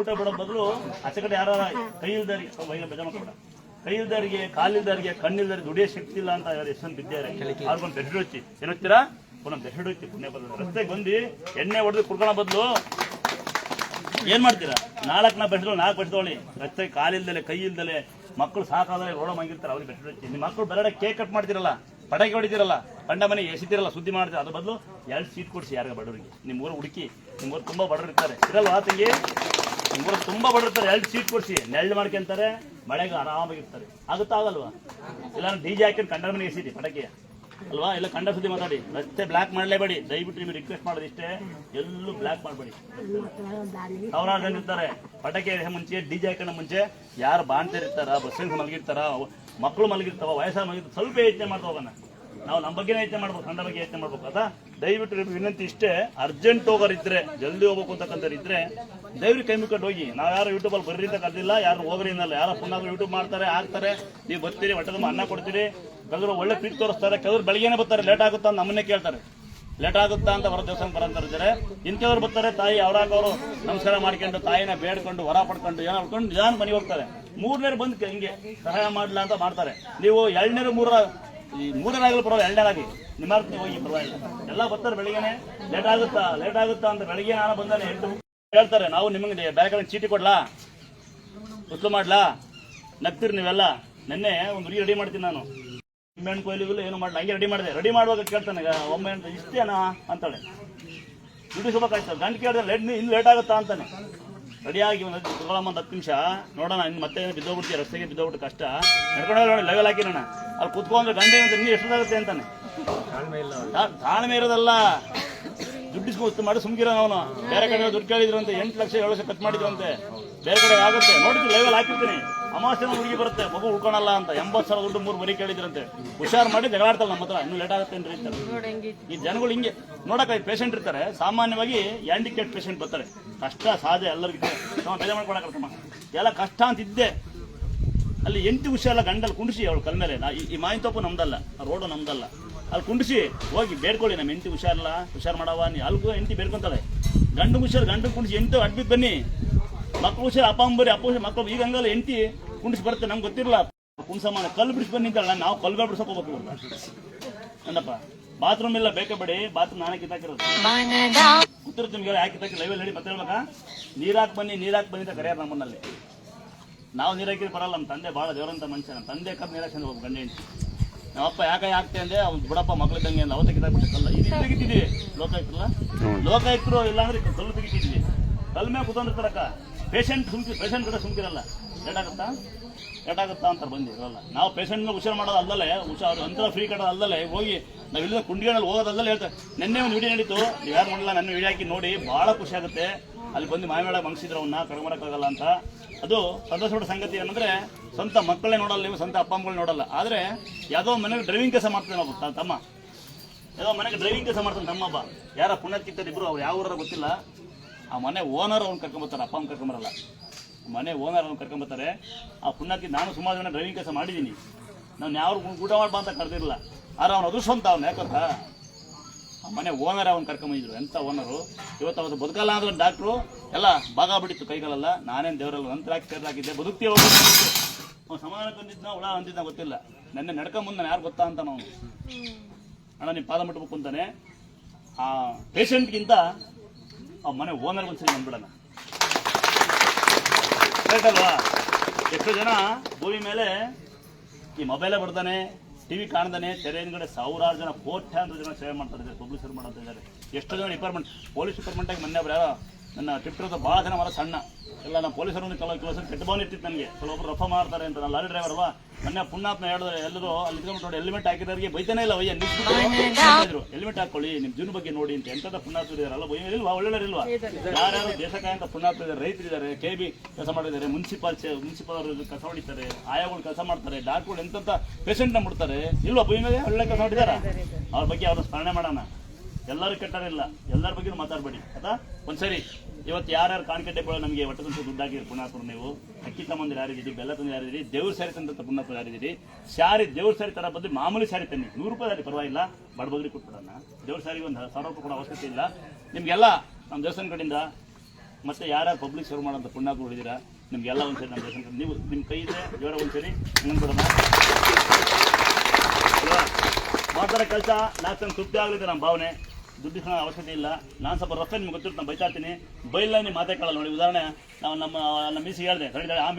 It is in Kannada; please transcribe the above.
ಊಟ ಬಿಡೋ ಬದಲು ಆಚೆ ಕಡೆ ಯಾರ ಕೈ ಇಲ್ದಾರಿ ಬೇಜಾರ ಮಾಡ್ಬೇಡ ಕೈ ಇಲ್ದಾರಿಗೆ ಕಾಲಿಲ್ದಾರಿಗೆ ಕಣ್ಣಿಲ್ದಾರಿಗೆ ದುಡಿಯೋ ಶಕ್ತಿ ಇಲ್ಲ ಅಂತ ಯಾರು ಎಷ್ಟೊಂದು ಬಿದ್ದಾರೆ ಅವ್ರಿಗೊಂದು ಬೆಡ್ ಹಿಡೋಚಿ ಏನೋಗ್ತೀರಾ ಒಂದೊಂದು ಬೆಡ್ ಹಿಡೋಚಿ ಪುಣ್ಯ ಬದಲು. ರಸ್ತೆಗೆ ಬಂದು ಎಣ್ಣೆ ಹೊಡೆದು ಕುಡ್ಕೊಳ ಬದಲು ಏನ್ ಮಾಡ್ತೀರಾ? ನಾಲ್ಕು ನಾ ಬೆಸ್ಟ್ ನಾಲ್ಕು ಬೆಡ್ ತೊಗೊಳ್ಳಿ. ರಸ್ತೆ ಕಾಲಿಲ್ದಲೆ ಕೈ ಇಲ್ದಲೆ ಮಕ್ಕಳು ಸಾಕಾದ್ರೆ ರೋಡ ಮಂಗಿರ್ತಾರೆ ಅವ್ರಿಗೆ ಬೆಡ್ ಹಿಡೋಚಿ ನಿಮ್ಮ ಮಕ್ಕಳು ಬರಡ ಕೇಕ್ ಕಟ್ ಮಾಡ್ತಿರಲ್ಲ ಪಟಾಕಿ ಹೊಡಿತಿರಲ್ಲ ಕಂಡ ಮನೆ ಎಸಿತಿರಲ್ಲ ಸುದ್ದಿ ಮಾಡ್ತೀರ ಅದ್ರ ಬದಲು ಎರಡು ಸೀಟ್ ಕೊಡಿಸಿ ಯಾರಿಗ ಬಡವರಿಗೆ. ನಿಮ್ಮ ಊರು ಹುಡುಕಿ ನಿಮ್ಮ ಊರು ತುಂಬಾ ಬಡವರು ಇರ್ತಾರೆ. ಇರಲ್ವಾ ತಂಗಿ? ಊರು ತುಂಬಾ ಬಡಿರ್ತಾರೆ ಎರಡು ಸೀಟ್ ಕೊಡಿಸಿ ನೆರಳು ಮಾಡ್ಕೊಂತಾರೆ ಮಳೆಗೆ ಆರಾಮಾಗಿರ್ತಾರೆ. ಆಗುತ್ತಾ ಆಗಲ್ವಾ? ಇಲ್ಲ ಡಿ ಜೆ ಹಾಕಿ ಕಂಡ ಮನೆಗೆ ಎಸಿತಿ ಪಟಾಕಿ ಅಲ್ವಾ? ಎಲ್ಲ ಕಂಡ ಸುದ್ದಿ ಮಾತಾಡಿ. ರಸ್ತೆ ಬ್ಲಾಕ್ ಮಾಡಲೇಬೇಡಿ. ದಯವಿಟ್ಟು ನಿಮಗೆ ರಿಕ್ವೆಸ್ಟ್ ಮಾಡೋದು ಇಷ್ಟೇ. ಎಲ್ಲೂ ಬ್ಲಾಕ್ ಮಾಡಬೇಡಿ. ಸಾವಿರಾರು ಜನ ಇರ್ತಾರೆ. ಪಟಾಕಿ ಮುಂಚೆ, ಡಿ ಜೆ ಹಾಕೊಂಡ ಮುಂಚೆ. ಯಾರು ಬಾಣ್ತಿರ್ತಾರ ಬಸ್ಸಿನ ಮಲಗಿರ್ತಾರ ಮಕ್ಕಳು ಮಲಗಿರ್ತಾವ, ವಯಸ್ಸಾದ ಮಲಗಿರ್ತಾವ, ಸ್ವಲ್ಪ ಯೋಚನೆ ಮಾಡ್ತಾ ನಾವು ನಮ್ಮ ಬಗ್ಗೆ ಯೋಚನೆ ಮಾಡ್ಬೇಕು ಕಂಡ ಬಗ್ಗೆ ಯೋಚನೆ ಮಾಡ್ಬೇಕು. ಅದ ದಯವಿಟ್ಟು ವಿನಂತಿ ಇಷ್ಟೇ. ಅರ್ಜೆಂಟ್ ಹೋಗೋರಿದ್ರೆ, ಜಲ್ದಿ ಹೋಗ್ಬೇಕು ಅಂತಕ್ಕಂಥವ್ರು ಇದ್ರೆ ದಯವಿಟ್ಟು ಕೈ ಮುಕ್ಕೊಂಡು ಹೋಗಿ. ನಾವು ಯಾರು ಯೂಟ್ಯೂಬಲ್ಲಿ ಬರ್ರಿ ಅಂತ ಕರೆದಿಲ್ಲ, ಯಾರು ಹೋಗ್ರಿ ಅನ್ನಲ್ಲ. ಯಾರೋ ಪುನಃ ಯೂಟ್ಯೂಬ್ ಮಾಡ್ತಾರೆ, ಹಾಕ್ತಾರೆ. ನೀವು ಬರ್ತೀರಿ, ಹೊಟ್ಟೆ ಅನ್ನ ಕೊಡ್ತೀರಿ. ಕೆಲವರು ಒಳ್ಳೆ ಪ್ರೀತಿ ತೋರಿಸ್ತಾರೆ. ಕೆಲವರು ಬೆಳಗ್ಗೆನೇ ಬರ್ತಾರೆ ಲೇಟ್ ಆಗುತ್ತಾ ಅಂತ ನಮ್ಮನ್ನೇ ಕೇಳ್ತಾರೆ. ಲೇಟ್ ಆಗುತ್ತಾ ಅಂತ ಹೊರ ದೇವಸ್ಥಾನ ಬರಂತಾರೆ ಇಂಥವ್ರು ಬರ್ತಾರೆ, ತಾಯಿ ಅವರಾಗವರು ನಮಸ್ಕಾರ ಮಾಡ್ಕೊಂಡು, ತಾಯಿನ ಬೇಡ್ಕೊಂಡು ಹೊರ ಪಡ್ಕೊಂಡು, ಏನೋ ಮಾಡ್ಕೊಂಡು ನಿಧಾನ ಮನೆ ಹೋಗ್ತಾರೆ. ಮೂರನೇರು ಬಂದು ಹಿಂಗೆ, ಸಹಾಯ ಮಾಡಲ ಅಂತ ಮಾಡ್ತಾರೆ. ನೀವು ಎರಡನೇರು ಮೂರ ಈ ಮೂರನೇರಾಗಲು ಪರವಾಗಿಲ್ಲ ಎರಡನೇರಾಗಿ ನಿಮ್ಮ ಹೋಗಿ ಪರವಾಗಿಲ್ಲ. ಎಲ್ಲ ಬರ್ತಾರೆ ಬೆಳಿಗ್ಗೆನೆ. ಲೇಟ್ ಆಗುತ್ತಾ ಲೇಟ್ ಆಗುತ್ತಾ ಅಂತ ಬೆಳಿಗ್ಗೆ ನಾನು ಬಂದಾನೆ ಎಂಟು. ಹೇಳ್ತಾರೆ ನಾವು ನಿಮಗೆ ಬೇರೆ ಕಡೆ ಚೀಟಿ ಕೊಡ್ಲಾ? ಉತ್ಲು ಮಾಡ್ಲಾ? ನಗ್ತೀರಿ ನೀವೆಲ್ಲ? ನಿನ್ನೆ ಒಂದು ಹುಡುಗಿ ರೆಡಿ ಮಾಡ್ತೀನಿ ನಾನು. ನಿಂಬೆಹಣ್ಣು ಕೊಯ್ಲಿಗೂ ಏನು ಮಾಡಲ್ಲ ಹಂಗೆ ರೆಡಿ ಮಾಡಿದೆ. ರೆಡಿ ಮಾಡುವಾಗ ಕೇಳ್ತಾನೆ ಈಗ ಒಮ್ಮೆ ಅಂತ ಇಷ್ಟೇನಾ? ಅಂತಾಳೆ. ದುಡ್ಡು ಕಾಯ್ತಾರೆ ಗಂಟು ಕೇಳಿದ್ರೆ ಲೇಟ್ ಇನ್ನು ಲೇಟ್ ಆಗುತ್ತಾ? ಅಂತಾನೆ. ರೆಡಿಯಾಗಿ ಒಂದು ತಗೊಳಮ್ಮ ಒಂದು ಹತ್ತು ನಿಮಿಷ. ನೋಡೋಣ ಇನ್ನು ಮತ್ತೆ ಬಿದ್ದೋಗ್ಬಿಡ್ತೀವಿ ರಸ್ತೆಗೆ ಬಿದ್ದೋಗ್ಬಿಟ್ಟು ಕಷ್ಟ. ನಡ್ಕೊಂಡು ನೋಡಿ ಲೆವೆಲ್ ಹಾಕಿರೋಣ. ಅಲ್ಲಿ ಕುತ್ಕೊಂಡ್ರೆ ಗಂಟೆ ಅಂತ ನೀರು ಎಷ್ಟೊತ್ತಾಗುತ್ತೆ ಅಂತಾನೆ. ಇಲ್ಲ ತಾಳ್ಮೆ ಇರೋದಲ್ಲ. ದುಡ್ಡಿಸ್ಕೊಂಡು ಮಾಡಿ ಸುಮ್ಕಿರೋ ಅವನು. ಬೇರೆ ಕಡೆ ದುಡ್ಡು ಕೇಳಿದ್ರು ಅಂತ ಎಂಟು ಲಕ್ಷ ಏಳು ಲಕ್ಷ ಕಟ್ ಮಾಡಿದ್ರು ಅಂತೆ ಬೇರೆ ಕಡೆ ಆಗುತ್ತೆ. ನೋಡಿದ್ರು ಲೆವೆಲ್ ಹಾಕಿರ್ತೀನಿ. ಅಮಾಸ್ಯನ ಹುಡುಗಿ ಬರುತ್ತೆ ಮಗು ಉಳ್ಕೊಳಲ್ಲ ಅಂತ. ಎಂಬತ್ತು ಸಾವಿರ ದುಡ್ಡು ಮೂರು ಬರೀ ಕೇಳಿದ್ರಂತೆ. ಹುಷಾರ್ ಮಾಡಿ ಜಗಳಾಡ್ತಲ್ಲ ನಮ್ಮ ಹತ್ರ. ಇನ್ನೂ ಲೇಟ್ ಆಗುತ್ತೆ ಅಂತ. ಈ ಜನಗಳು ಹಿಂಗೆ. ನೋಡಕ್ಕೆ ಪೇಷಂಟ್ ಇರ್ತಾರೆ. ಸಾಮಾನ್ಯವಾಗಿ ಹ್ಯಾಂಡಿಕ್ಯಾಪ್ ಪೇಷಂಟ್ ಬರ್ತಾರೆ. ಕಷ್ಟ ಸಾಧ್ಯ ಎಲ್ಲರಿಗೂ ನಾವು ಬೆಲೆ ಮಾಡ್ಕೊಳಕ್ಕಮ್ಮ ಎಲ್ಲ ಕಷ್ಟ ಅಂತ ಇದ್ದೆ. ಅಲ್ಲಿ ಎಂಟು ಹುಷಾರಲ್ಲ ಗಂಡಲ್ಲಿ ಕುಂಡಿಸಿ ಅವಳು ಕಲ್ಮೇಲೆ ಈ- ಈ ತಪ್ಪು ತೋಪು ನಮ್ದಲ್ಲ. ಆ ರೋಡು ನಮ್ದಲ್ಲ. ಅಲ್ಲಿ ಕುಂಡಿಸಿ ಹೋಗಿ ಬೇಡ್ಕೊಳ್ಳಿ ನಮ್ಮ ಹೆಂಡತಿ ಹುಷಾರಿಲ್ಲ ಹುಷಾರು ಮಾಡವ ನೀ ಅಲ್ಗೂ ಹೆಂಡತಿ ಬೇಡ್ಕೊಂತಾಳೆ. ಗಂಡು ಹುಷಾರು ಗಂಡು ಕುಂಡಿಸಿ ಎಂತ ಅಡ್ಬಿಟ್ಟು ಬನ್ನಿ. ಮಕ್ಕಳು ಹುಷಾರು ಅಪ್ಪ ಅಂಬರಿ ಅಪ್ಪ ಹುಷಾರ್ ಮಕ್ಕಳು ಈಗ ಹಂಗಲ್ಲ ಹೆಂಡತಿ ಕುಂಡಿಸಿ ಬರುತ್ತೆ ನಮ್ಗೆ ಗೊತ್ತಿರಲ್ಲ. ಕುಣ್ಸಮ್ಮ ಕಲ್ಲು ಬಿಡಿಸಿ ಬನ್ನಿ ಅಂತಲ್ಲ ನಾವು ಕಲ್ಗಳು ಬಿಡಿಸೋಕೆ ಹೋಗ್ಬೇಕು. ಅಂದಪ್ಪ ಬಾತ್ರೂಮ್ ಎಲ್ಲ ಬೇಕೇ ಬೇಡಿ ಬಾತ್ರೂಮ್ ನಾನೇ ಕಿತ್ತಾಕಿರೋದು. ಉತ್ತರ ನಿಮ್ಗೆ ಯಾಕೆ ಕಿತ್ತಾಕಿ ಲೈವಲ್ಲಿ ಹೇಳಿ ಮತ್ತೆ ಹೇಳ್ಬೇಕಾ? ನೀರಾಕ್ ಬನ್ನಿ ನೀರಾಕ್ ಬನ್ನಿ ಅಂತ ಕರೆಯಾರ ನಮ್ಮನ್ನಲ್ಲಿ ನಾವು ನೀರಾಕಿದ್ರೆ ಬರಲ್ಲ ನಮ್ಮ ತಂದೆ ಭಾಳ ದೇವರಂತ ಮನುಷ್ಯ ನಮ್ಮ ತಂದೆ ಕಮ್ಮಿ ನೀರು ಹಾಕ್ಸ್ಕೊಂಡು ಹೋಗ್ಬೇಕು ಗಂಡ ಹೆಂಡ್ತಿ. ನಮ್ಮಪ್ಪ ಯಾಕೆ ಹಾಕ್ತೆ ಅಂದ್ರೆ ಅವ್ನು ಬಿಡಪ್ಪ ಮಕ್ಳಿದ್ದಂಗೆ ಅಂತ ಅವತ್ತ ಕಿತ್ತಾಕ್ಬಿಟ್ಟಲ್ಲ ಇದು ತೆಗಿತಿದ್ವಿ ಲೋಕಾಯುಕ್ತಲ್ಲ? ಲೋಕಾಯುಕ್ತರು ಇಲ್ಲ ಅಂದ್ರೆ ಕಲ್ಲು ತೆಗಿತಿದ್ವಿ. ಕಲ್ ಮೇಲೆ ಕುತ್ಕೊಂಡಿರ್ತಾರಕ್ಕ. ಪೇಷಂಟ್ ಸುಮ್ಕಿ ಪೇಷಂಟ್ ಕೂಡ ಸುಮ್ಕಿರಲ್ಲ. ಏಟಾಗುತ್ತಾ ಆಗುತ್ತಾ ಅಂತಾರೆ ಬಂದು ಇರೋಲ್ಲ ನಾವು ಪೇಷಂಟ್ನ ಹುಷಾರು ಮಾಡೋದು ಅಲ್ಲದಲ್ಲೇ ಹುಷಾರು ಅಂತರ ಫ್ರೀ ಕಟ್ಟೋದು ಅಲ್ಲದಲ್ಲೇ ಹೋಗಿ ನಾವು ಇಲ್ಲದ ಕುಂಡಿಗಳಲ್ಲಿ ಹೋಗೋದಲ್ಲೇ ಹೇಳ್ತಾರೆ. ನಿನ್ನೆ ಒಂದು ವಿಡಿಯೋ ನಡೀತು, ನೀವು ಯಾರು ಮಾಡಲ್ಲ ನನ್ನ ವಿಡಿಯೋ ಹಾಕಿ ನೋಡಿ, ಭಾಳ ಖುಷಿ ಆಗುತ್ತೆ. ಅಲ್ಲಿ ಬಂದು ಮಾಯಮೇಳ ಮಂಗಿಸಿದ್ರು ಅವನ್ನ ಕಡಿಮೆ ಅಂತ. ಅದು ಸಂತೋಷಪಡ ಸಂಗತಿ ಏನಂದ್ರೆ, ಸ್ವಂತ ಮಕ್ಕಳೇ ನೋಡಲ್ಲ ನೀವು, ಸ್ವಂತ ಅಪ್ಪ ಅಮ್ಮಗಳು ನೋಡಲ್ಲ. ಆದ್ರೆ ಯಾವುದೋ ಮನೆಗೆ ಡ್ರೈವಿಂಗ್ ಕೆಲಸ ಮಾಡ್ತಾನೆ ತಮ್ಮ. ಯಾವುದೋ ಮನೆಗೆ ಡ್ರೈವಿಂಗ್ ಕೆಲಸ ಮಾಡ್ತಾನೆ ತಮ್ಮಬ್ಬ ಯಾರ ಇಬ್ರು ಅವ್ರು ಯಾವ ಊರ ಗೊತ್ತಿಲ್ಲ. ಆ ಮನೆ ಓನರ್ ಅವ್ನು ಕರ್ಕೊಂಬರ್ತಾರೆ ಅಪ್ಪ ಅಮ್ಮ ಕರ್ಕೊಂಬರಲ್ಲ ಮನೆ ಓನರ್ ಅವ್ನು ಕರ್ಕೊಂಬರ್ತಾರೆ ಆ ಪುಣ್ಯಕ್ಕೆ ನಾನು ಸುಮಾರು ಜನ ಡ್ರೈವಿಂಗ್ ಕೆಲಸ ಮಾಡಿದ್ದೀನಿ. ನಾನು ಯಾವ ಊಟ ಮಾಡ್ಬಾ ಅಂತ ಕರೆದಿರಲಿಲ್ಲ. ಆದ್ರೆ ಅವ್ನು ಅದೃಷ್ಟ ಅವ್ನು ಯಾಕಂತ ಆ ಮನೆ ಓನರ್ ಅವ್ನು ಕರ್ಕೊಂಬಂದಿದ್ರು ಎಂತ ಓನರು ಇವತ್ತು ಅವತ್ತು ಬದುಕಲ್ಲ ಅಂದ್ರೆ ಡಾಕ್ಟ್ರು ಎಲ್ಲ ಭಾಗ ಬಿಟ್ಟಿತ್ತು ಕೈಗಳೆಲ್ಲ. ನಾನೇನು ದೇವರಲ್ಲ ನಂತರ ಹಾಕಿ ಬದುಕ್ತಿ ಅವ್ನು ಸಮಾನ ತಂದಿದ್ನ ಹುಳ ಅಂತಿದ್ದ ಗೊತ್ತಿಲ್ಲ. ನೆನ್ನೆ ನಡ್ಕೊಂಬಂದ ಯಾರು ಗೊತ್ತಾ ಅಂತ ನಾವು ಅಣ್ಣ ನೀವು ಪಾದ ಮುಟ್ಬೇಕು ಅಂತಾನೆ. ಆ ಪೇಷಂಟ್ಗಿಂತ ಆ ಮನೆ ಓನರ್ ಒಂದ್ಸರಿ ಬಂದ್ಬಿಡೋಣ ಕರೆಕ್ಟ್ ಅಲ್ವಾ ಎಷ್ಟೋ ಜನ ಭೂಮಿ ಮೇಲೆ ಈ ಮೊಬೈಲೇ ಬರ್ತಾನೆ ಟಿವಿ ಕಾಣ್ದಾನೆ ತೆರೆ ಹಿಂದ್ಗಡೆ ಸಾವಿರಾರು ಜನ ಕೋಟ್ಯಾಂತರ ಜನ ಸೇವೆ ಮಾಡ್ತಾ ಇದ್ದಾರೆ ಪಬ್ಲಿಷರ್ ಮಾಡ್ತಾ ಇದ್ದಾರೆ. ಎಷ್ಟೋ ಜನ ಡಿಪಾರ್ಟ್ಮೆಂಟ್ ಪೊಲೀಸ್ ಡಿಪಾರ್ಟ್ಮೆಂಟಾಗಿ ಮೊನ್ನೆ ಮನೆ ಯಾರೋ ನನ್ನ ಟಿಪ್ಪರದ ಭಾಳ ಜನ ಮರ ಸಣ್ಣ. ಎಲ್ಲ ನಾನು ಪೊಲೀಸರು ಕೆಲವು ಕೆಲವು ಸಲ ಕೆಟ್ಟ ಭಾವನೆ ಇರ್ತಿತ್ತು ನನಗೆ. ಕೆಲವೊಬ್ರು ರಫ ಮಾಡ್ತಾರೆ ಅಂತ ನಾನು ಲಾರಿ ಡ್ರೈವರ್ ಅಲ್ವಾ? ಮೊನ್ನೆ ಪುಣ್ಯಾತ್ಮ ಹೇಳಿದ್ರೆ ಎಲ್ಲರೂ ಅಲ್ಲಿ ಇದ್ಕೊಂಡು ನೋಡಿ ಹೆಲ್ಮೆಟ್ ಹಾಕಿದವರಿಗೆ ಬೈತಾನೆ ಇಲ್ಲ ಅಯ್ಯ ನಿಲ್ಸ್ಬಿಟ್ಟು ಹೆಲ್ಮೆಟ್ ಹಾಕೊಳ್ಳಿ ನಿಮ್ಮ ಜೀವನ ಬಗ್ಗೆ ನೋಡಿ ಅಂತ ಎಂಥದ ಪುಣ್ಯಾತ್ಮ ಇದಾರಲ್ಲ ಭಯ ಇಲ್ವಾ? ಒಳ್ಳೆಯವರಿಲ್ವಾ ಇಲ್ವಾ? ಯಾರ್ಯಾರು ದೇಶಕಾಯಂತ ಪುಣ್ಯಾತ್ಮ ಇದ್ದಾರೆ ರೈತರಿದ್ದಾರೆ ಕೆ ಬಿ ಕೆಲಸ ಮಾಡಿದ್ದಾರೆ ಮುನ್ಸಿಪಾಲ್ ಮುನ್ಸಿಪಾಲ್ ಕೆಲಸ ಹೊಡಿತಾರೆ ಆಯಾಗಳು ಕೆಲಸ ಮಾಡ್ತಾರೆ ಡಾಕ್ಟರ್ಗಳು ಎಂತ ಪೇಷಂಟ್ನ ಮುಡ್ತಾರೆ ಇಲ್ವಾ ಭಯ ಒಳ್ಳೆ ಕೆಲಸ ಮಾಡಿದಾರ ಅವ್ರ ಬಗ್ಗೆ ಅವ್ರನ್ನ ಸ್ಮರಣೆ ಮಾಡೋಣ. ಎಲ್ಲರೂ ಕೆಟ್ಟರಿಲ್ಲ ಎಲ್ಲರ ಬಗ್ಗೆ ಮಾತಾಡಬೇಡಿ, ಆಯ್ತಾ? ಒಂದ್ಸರಿ, ಇವತ್ತು ಯಾರ್ಯಾರು ಕಾಣಿಕೆ ಬೆಳೆ ನಮಗೆ ಒಟ್ಟು ತುಂಬ ದುಡ್ಡಾಗಿರಿ ಪುಣ್ಯಾತ್ಮರು ನೀವು, ಅಕ್ಕಿ ತಮ್ಮಂದಿರು ಯಾರಿದ್ದೀರಿ ಬೆಲ್ಲ ತಂದು ಯಾರಿದ್ದೀರಿ ದೇವ್ರ ಸ್ಯಾರಿ ತಂದ ಪುಣ್ಯಾತ್ಮರು ಯಾರಿದ್ದೀರಿ ಸ್ಯಾರಿ ದೇವ್ರ ಸ್ಯಾರಿ ತರ ಬದಲು ಮಾಮೂಲಿ ಸ್ಯಾರಿ ತನ್ನಿ. ನೂರು ರೂಪಾಯಿ ಅಲ್ಲಿ ಪರವಾಗಿಲ್ಲ ಬಡಬಗ್ರಿ ಕೊಟ್ಬಿಡೋಣ. ದೇವ್ರ ಸ್ಯಾರಿ ಒಂದು ಸಾವಿರ ರೂಪಾಯಿ ಕೂಡ ಅವಶ್ಯಕತೆ ಇಲ್ಲ. ನಿಮಗೆಲ್ಲ ನಮ್ಮ ದೇವಸ್ಥಾನ ಕಡೆಯಿಂದ ಮತ್ತೆ ಯಾರ್ಯಾರು ಪಬ್ಲಿಕ್ ಸರ್ವ್ ಮಾಡೋಂಥ ಪುಣ್ಯಾತ್ಮರು ಹೊಡಿದ್ದೀರಾ ನಿಮಗೆಲ್ಲ ಒಂದ್ಸರಿ ನಮ್ಮ ದೇವಸ್ಥಾನ ನೀವು ನಿಮ್ಮ ಕೈ ಇದೆ ಜೋರ ಒಂದ್ಸರಿ ಮಾಡ್ತಾರೆ? ಕೆಲಸ ನಾಲ್ಕು ತೃಪ್ತಿ ಆಗಲಿದೆ ನಮ್ಮ ಭಾವನೆ. ದುಡ್ಡಿನ ಅವಶ್ಯಕತೆ ಇಲ್ಲ. ನಾನು ಸ್ವಲ್ಪ ರಫೆ ನಿಮ್ಗೆ ಗೊತ್ತಿರುತ್ತೆ, ನಾನು ಬೈತಾ ಇರ್ತೀನಿ. ಬೈಲ್ಲ ನೀವು ಮಾತೇ ಕೇಳಲ್ಲ ನೋಡಿ. ಉದಾಹರಣೆ, ನಾವು ನಮ್ಮ ನಮ್ಮ ಮಿಸ್ ಹೇಳಿದೆ ಹೇಳಿದಾಳೆ ಆ